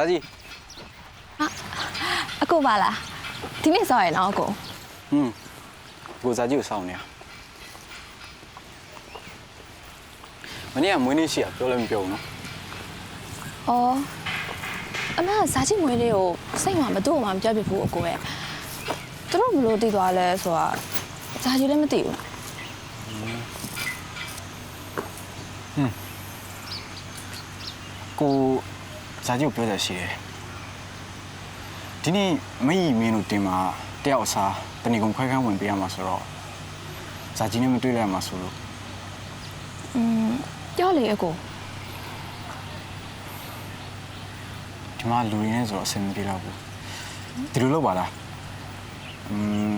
စာကြီးအကိုပါလားဒီနေ့စောရယ်နော်အကိုဟွန်းကိုစာကြီးကိုစောင့်နေရမနေ့ကမွေးနေ့ရှိရပြောလည်းမပြောဘူးနော်အော်အမကဇာချိမွေးလေးကိုစိတ်မှမတို့မှမပြောပြဘူးအကိုရဲ့သူတို့ဘလို့တည်သွားလဲဆိုတာဇာချိလည်းမသိဘူးကို စာကြီးကိုပြောတယ်ရှိတယ်ဒီနေ့မယီမင်းတို့တင်မှာတယောက်အစားတဏီကုံခွဲခန်းဝင်ပေးရမှာဆိုတော့စာကြီးနဲ့မတွေ့လိုက်ရမှာဆိုလို့ อืมပြောလေအကို ဒီမှာလူရင်းနေဆိုတော့အဆင်မပြေတော့ဘူးဒီလိုလုပ်ပါလားอืม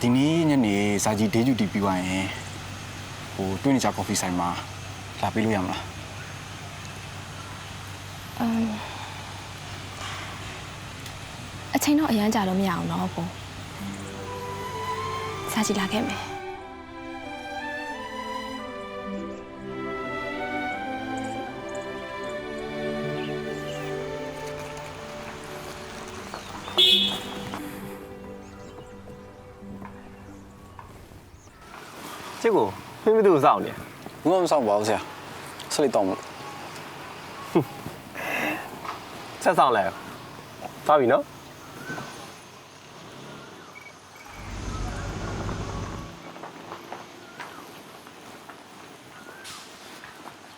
ဒီနေ့ညနေစာကြီးဒေးဂျူတီပြီးသွားရင်ဟိုတွင်းနေကြကော်ဖီဆိုင်မှာလာပေးလို့ရမလား အမ်အချိန်တော့အရန်ကြာလို့မရအောင်နော်အကိုဇာချိလာခဲ့မယ်ချစ်ကိုမင်းမသူ့ကိုစောင့်နေဘူးမမဆောင်ပါဘူး ဆရာဆက်လိုက်တော့မလို့ဆက်ဆောင်လိုက်သွားပြီနော်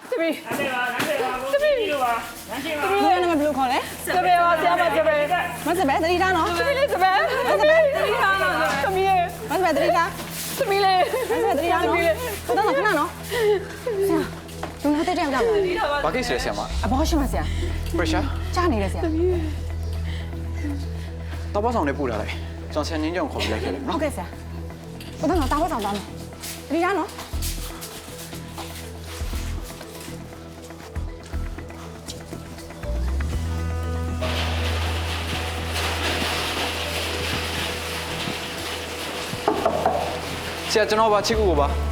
သမီးသမီးသမီးတို့ပါလမ်းချင်းပါဘယ်နာမည်ဘယ်လိုခေါ်လဲစပယ်ပါဆရာမစပယ်မစပဲတတိထားနော်သမီးလေးစပယ်မစပယ်တတိထားလားသမီးလေးမစပဲတတိထားသမီးလေးမစပဲတတိထားနော်ဟုတ်တော့ခဏနော်ဆရာ လူနာတဲ့တဲ့ရောက်လာပါဘာကိစ္စလဲဆရာမ အဘောရှိမဆရာ pressure ကြားနေတယ်ဆရာတော့ဘောဆောင်လေးပို့လာလိုက်ကျွန်တော်ဆရာနင်းကြောင်ခေါ်ပြလိုက်ခဲ့တယ်ဟုနော်တ်ကဲ့ဆရာဟုတ်တော့တာဝတ်ဆောင်သွားမယ်တတိထားနော်ဆရာကျွန်တော်ပါချစ်ကူကိုပါ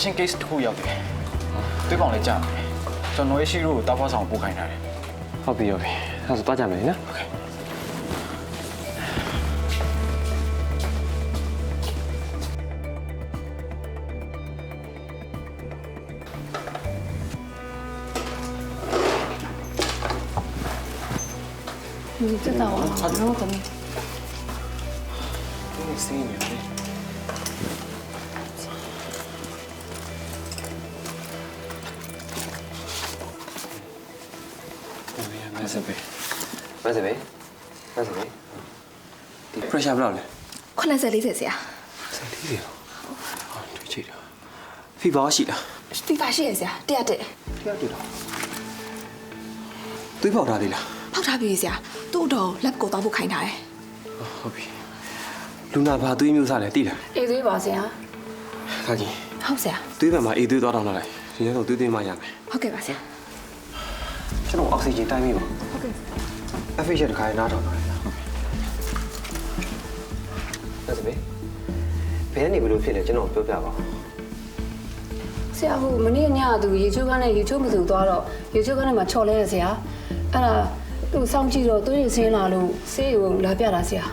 အဘောရှင် case တစ်ခုရောက်တယ်တွေးပေါင်လေးကြာတယ်ကျွန်တော်ရဲ့ရှိရိုးကိုတားဖွားဆောင်ပို့ခိုင်းထားတယ်ဟုတ်ပြီဟုတ်ပြီအဲ့ဒါဆိုသွားကြမယ်နော်တက်တော့ဟုတ်ကဲ့စီးနေတယ် မစပဲမစပဲဒီ pressure ဘယ်လောက်လဲ80 40ဆရာ40လေးရောဟာတွေ့ချိတာ fever ရှိလားစတီဖာရှိရဆရာတက်တက်ပြောတူတော့သွေးပေါက်ထားသေးလားဖောက်ထားပြီဆရာသူ့တော့ lab ကိုတောက်ဖို့ခိုင်းထားတယ်ဟုတ်ပြီလူနာဘာသွေးမျိုးစားလဲတိလားအေးသေးပါဆရာခါကြီးဟုတ်ဆရာသွေးပံမှာအေးသွေးသွားတော့လာလိုက်ဒီနေ့တော့သွေးသွေးမှရမယ်ဟုတ်ကဲ့ပါဆရာကျွန်တော်အောက်ဆီဂျင်တိုင်းပြီပါဟုတ်ကဲ့ အဖေရှက်တစ်ခါနားထောင်ပါလေဟုတ်ကဲ့ဒါဆိုပဲဘယ်ကနေဘယ်လိုဖြစ်လဲကျွန်တော်ပြောပြပါဦးဆရာဟိုမနေ့ညကသူရေချိုးကန်းနဲ့ရေချိုးမစုသွားတော့ရေချိုးကန်းနဲ့မှာချော်လဲရဆရာအဲ့ဒါသူစောင့်ကြည့်တော့သူရဆင်းလာလို့ဆေးရုံလာပြတာဆရာ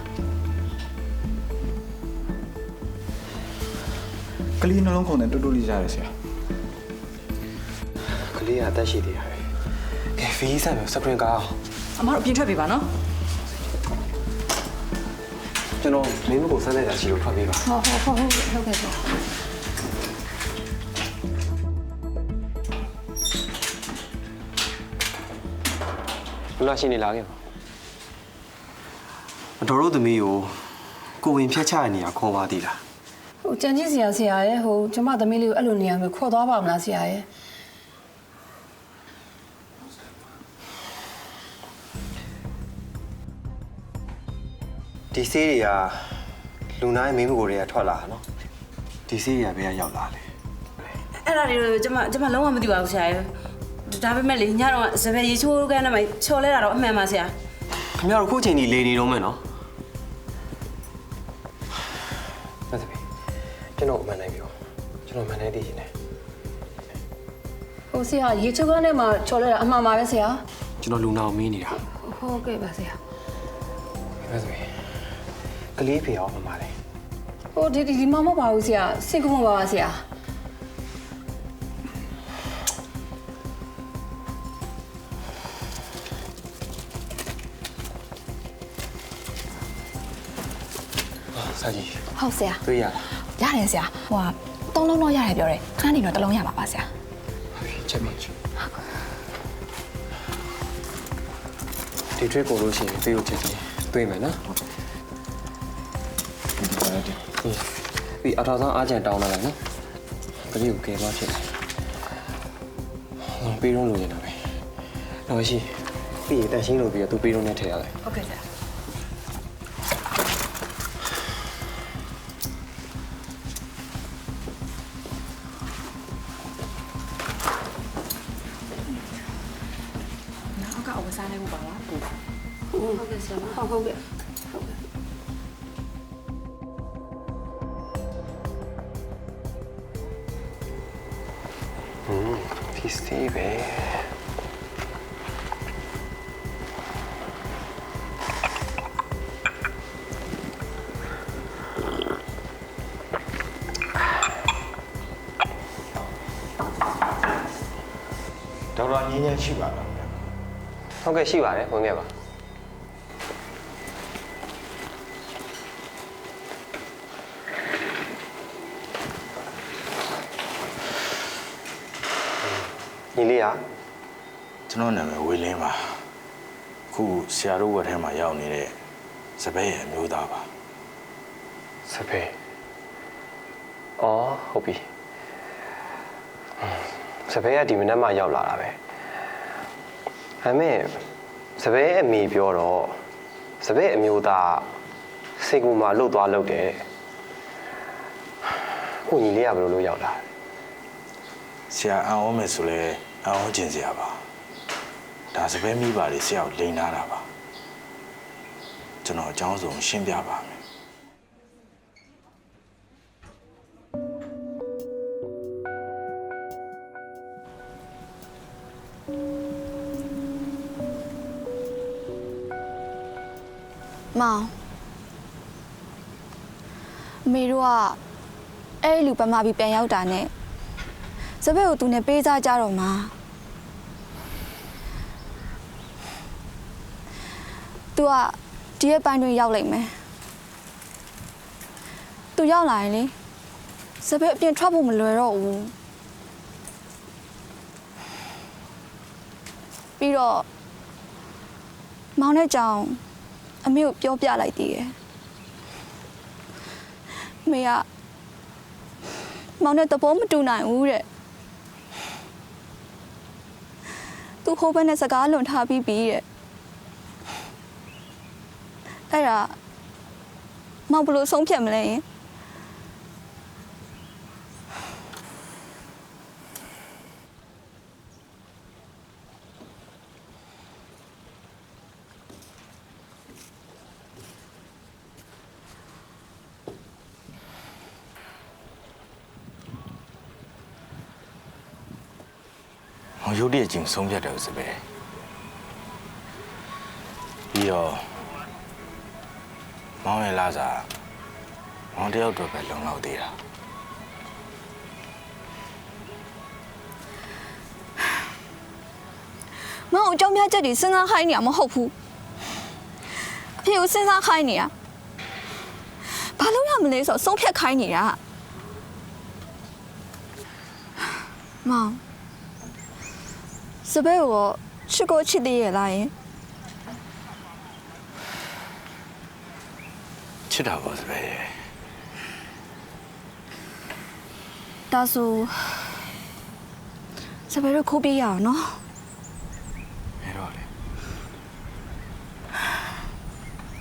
ကလေးနှလုံးခုန်တဲ့တူတူလေးကြားရတယ်ဆရာကလေးကအသက်ရှိသေးတာပဲကဲဖီးဆက်မယ်စပရင်ကားအောင် အမတို့ပြင်ထွက်ပြီပါနော်ကျွန်တော်မင်းမကိုစမ်းလိုက်တာရှိလို့ထွက်ပေးပါဟုတ်ဟုတ်ဟုတ်ဟုတ်ကဲ့ဆရာဘလာရှိနေလာခဲ့ပါမတော်တို့သမီးကိုကိုဝင်ဖြတ်ချရနေရခေါ်ပါသေးလားဟိုကြံကြီးဆရာဆရာရဲ့ဟိုကျမသမီးလေးကိုအဲ့လိုနေရာမျိုးခေါ်သွားပါမလားဆရာရဲ့ ဒီဆေးတွေကလူနာရဲ့မင်းမကိုတွေကထွက်လာတာနော်ဒီဆေးရဘယ်ကရောက်လာလဲအဲ့ဒါတွေကျွန်မကျွန်မလုံးဝမသိပါဘူးဆရာရေဒါပေမဲ့လေညတော့စပယ်ရေချိုးကန်းနဲ့မှချော်လဲတာတော့အမှန်ပါဆရာခင်ဗျားတို့ခုချိန်ကြီးလေနေတော့မယ်နော်မသဘေကျွန်တော်အမှန်တိုင်းပြောကျွန်တော်အမှန်တိုင်းသိချင်တယ်ဟိုဆရာရေချိုးကန်းထဲမှာချော်လဲတာအမှန်ပါပဲဆရာကျွန်တော်လူနာကိုမင်းနေတာဟုတ်ကဲ့ပါဆရာမသဘေ ကလေးဖေအောင်မှာလေဟိုဒီဒီဒီမမဟုတ်ပါဘူးဆရာစင်ကူမပါပါဆရာစာကြီးဟုတ်ဆရာတွေ့ရလားရတယ်ဆရာဟိုကသုံးလုံးတော့ရတယ်ပြောတယ်ခဏနေတော့တစ်လုံးရပါပါဆရာချက်မြချက်ဒီ trip ကိုလို့ရှိရင်တေးကိုချက်ပြီးတွေ့မယ်နော် ဒီအထာဆောင်အားချန်တောင်းလာလိုက်နော်ကလေးကိုကယ်မဖြစ်တယ်ဟောပေးတော့လို့နေတာပဲတော့ရှိပြီးရင်တန်ရှင်းလို့ပြီးတော့သူပေးတော့နဲ့ထည့်ရလိုက်ဟုတ်ကဲ့ဆရာ ဒီစတီးပဲဒေါက်တာငင်းငင်းရှိပါလားဟုတ်ကဲ့ရှိပါတယ်ဝင်ခဲ့ပါ ညီလေးอ่ะကျွန်တော်နာမည်ဝေလင်းပါခုဆရာတို့ဝက်ထဲမှာရောက်နေတဲ့စပယ်ရဲ့အမျိုးသားပါစပယ်အော်ဟုတ်ပြီစပယ်ကဒီမနက်မှရောက်လာတာပဲဒါပေမဲ့စပယ်ရဲ့အမိပြောတော့စပယ်အမျိုးသားစေကူမှာလှုပ်သွားလှုပ်တယ်ခုညီလေးကဘယ်လိုလုပ်ရောက်လာလဲဆရာအံ့ဩမယ်ဆိုလဲ အံ့ဩခြင်းဆရာပါဒါစပယ်မိပါလေဆရာကိုလိန်လာတာပါကျွန်တော်အကြောင်းစုံရှင်းပြပါမယ်မောင်အမေတို့ကအဲ့ဒီလူပမာပြီးပြန်ရောက်တာနဲ့စပယ်ကိုသူနဲ့ပေးစားကြတော့မှာ သူကဒီရက်ပိုင်းတွင်ရောက်လိမ့်မယ်သူရောက်လာရင်လေစပယ်အပြင်ထွက်ဖို့မလွယ်တော့ဘူးပြီးတော့မောင်နဲ့ကြောင်အမေကိုပြောပြလိုက်သေးတယ်။မေကမောင်နဲ့တဘောမတူနိုင်ဘူးတဲ့။သူဟိုဘက်နဲ့စကားလွန်ထားပြီးပြီတဲ့။ အဲ့ဒါမောင်ဘယ်လို့ဆုံးဖြတ်မလဲယင်။ဟောရုတ်တရက်ချင်းဆုံးဖြတ်တယ်စပယ်ပြီးတော့ မောင်ရဲ့လာစားမောင်တယောက်တော့ပဲလုံလောက်သေးတာမောင်အကြောင်းပြချက်တွေစဉ်းစားခိုင်းနေရမဟုတ်ဘူးအဖေကိုစဉ်းစားခိုင်းနေရဘာလို့ရမလဲဆိုတော့ဆုံးဖြတ်ခိုင်းနေတာမောင်စပယ်ကိုချစ်ကိုချစ်သေးရဲ့လားယင် ချစ်တာပါစပယ်ရဲ့ဒါဆိုစပယ်တို့ခိုးပြေးရအောင်နော်အဲ့တော့လေ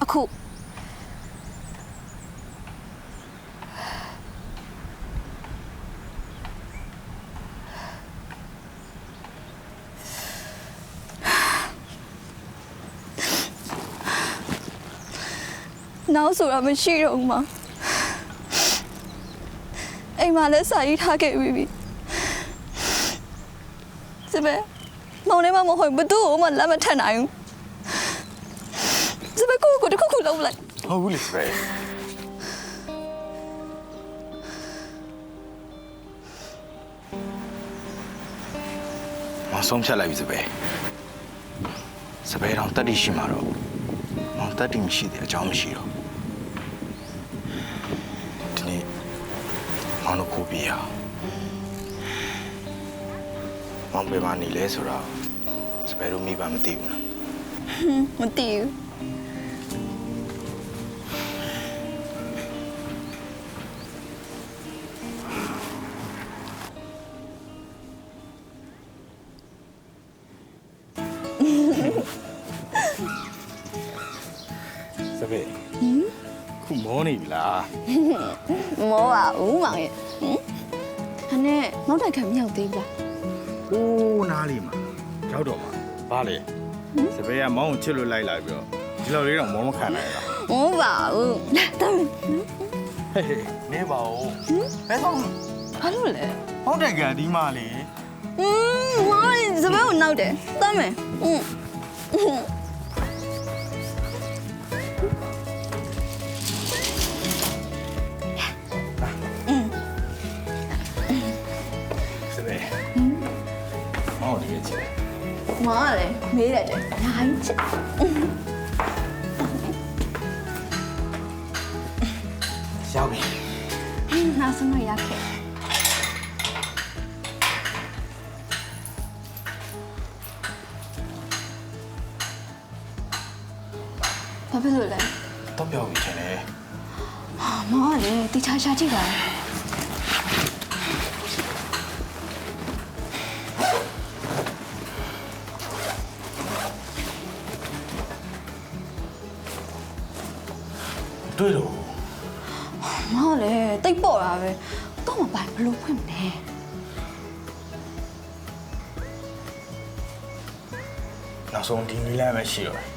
အခု နောက်ဆိုတာမရှိတော့ဘူးမအိမ်မှာလည်းစာရေးထားခဲ့ပြီးပြီစပယ်မောင်လေးမမဟုတ်ဘူးဘသူ့ကိုမှလက်မထက်နိုင်ဘူးစပယ်ကိုကိုတစ်ခုခုလုံးလိုက်ဟုတ်ဘူးလေစပယ်မဆုံးဖြတ်လိုက်ပြီစပယ်စပယ်တော့တတ်တိရှိမှာတော့မောင်တတ်တိမရှိတဲ့အကြောင်းမရှိတော့ မောင်တို့ခိုးပြရမောင်ဘယ်မှာနေလဲဆိုတော့စပယ်တို့မိဘမသိဘူးနော်မသိဘူးစပယ်ခုမောနေပြီလားမောပါဦးမောင်ရဲ့ဟင်ဟာ နဲ့နောက်တိုက်ခံမရောက်သေးဘူးလား ။အိုးနားလေးမှာရောက်တော့မှာ။ဘာလဲ။စပယ်ကမောင်းကိုချစ်လို့လိုက်လာပြီးတော့ဒီလိုလေးတော့မောမခံနိုင်လား မဟုတ်ပါဘူးလာတော့ ။ဟေးဟေးနေပါဦး။ဘယ်တော့ ဘာလို့လဲ ဟောက်တဲ့ကန်ဒီမလေး อืมမောင်စပယ်ကိုနောက်တယ်တမ်းမယ်อืม မောင်းဒီကချစ်တယ်မောင်ကလည်းမေးတယ်တဲ့ညာကြီးချစ်။ရောက်ပြီနောက်ဆုံးတော့ရခဲ့ဘာဖြစ်လို့လဲ။တော့ပြောပြီချင်တယ်မောင်ကလည်းတီချာရှာကြည့်ပါ။ တွေ့တော့မောင်ကလည်းတိတ်ပေါ့တာပဲတော့မပိုင်ဘလို့ဖွင့်မလဲနောက်ဆုံးဒီနီလန်းပဲရှိတော့တယ်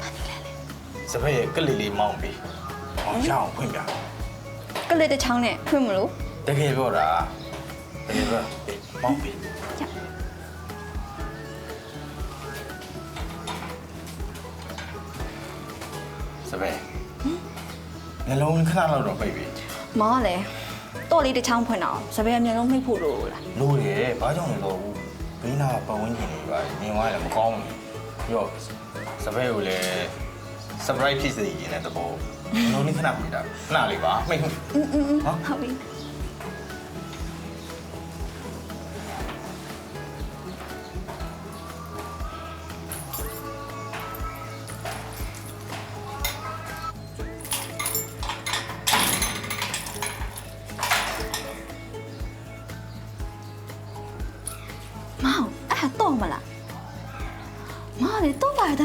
ဘာနေလဲလဲ။စပယ်ရဲ့ကလေးလေးမောင်းပြီ။မောင်းရအောင်ဖွင့်ပြ။ကလေးတစ်ချောင်းနဲ့ဖွင့်မလို့တကယ်ပြောတာတကယ်ပြောအေးမောင်းပြီ နှလုံးခဏလောက်တော့ပိတ်ပြီမောလေတော့လေးတစ်ချောင်းဖွင့်အောင်စပယ်အမြန်လုံးမိတ်ဖို့လို့လားလို့တယ်ဘာကြောင့်လဲတော့ဘူးဘေးနာပတ်ဝန်းကျင်တွေပါမြင်သွားရင်လည်းမကောင်းဘူးပြီးတော့စပယ်ကိုလည်း surprise ဖြစ်စေရတဲ့သဘောနှလုံးလေးခဏပိတ်တာခဏလေးပါမိတ်ဟုတ်ဟုတ်ပြီ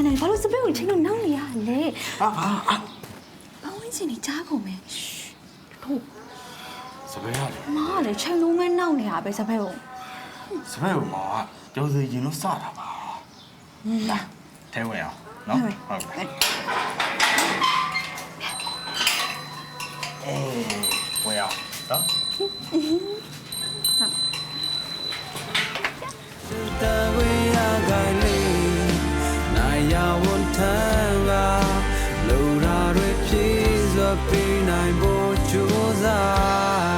တော့ပါရတဲ့နဲ့ဘာလို့စပယ်ကိုချိန်လို့နောက်နေရလဲအာအာအာဘာဝင်စင်နေကြားကုန်မယ်စပယ်ရတယ်မောင်ကလေချိန်လုံးမဲနောက်နေရပဲစပယ်ကိုစပယ်ကိုမောင်ကကြောစီရင်လို့စတာပါလာထဲဝင်အောင်နော်ဟုတ်ကဲ့အေးဝင်အောင်နော်တဝေးရကိုင်လေးနိုင်ရ ဝန်ထမ်းကလူရာတွေပြေးစွာပြေးနိုင်ဖို့ကြိုးစား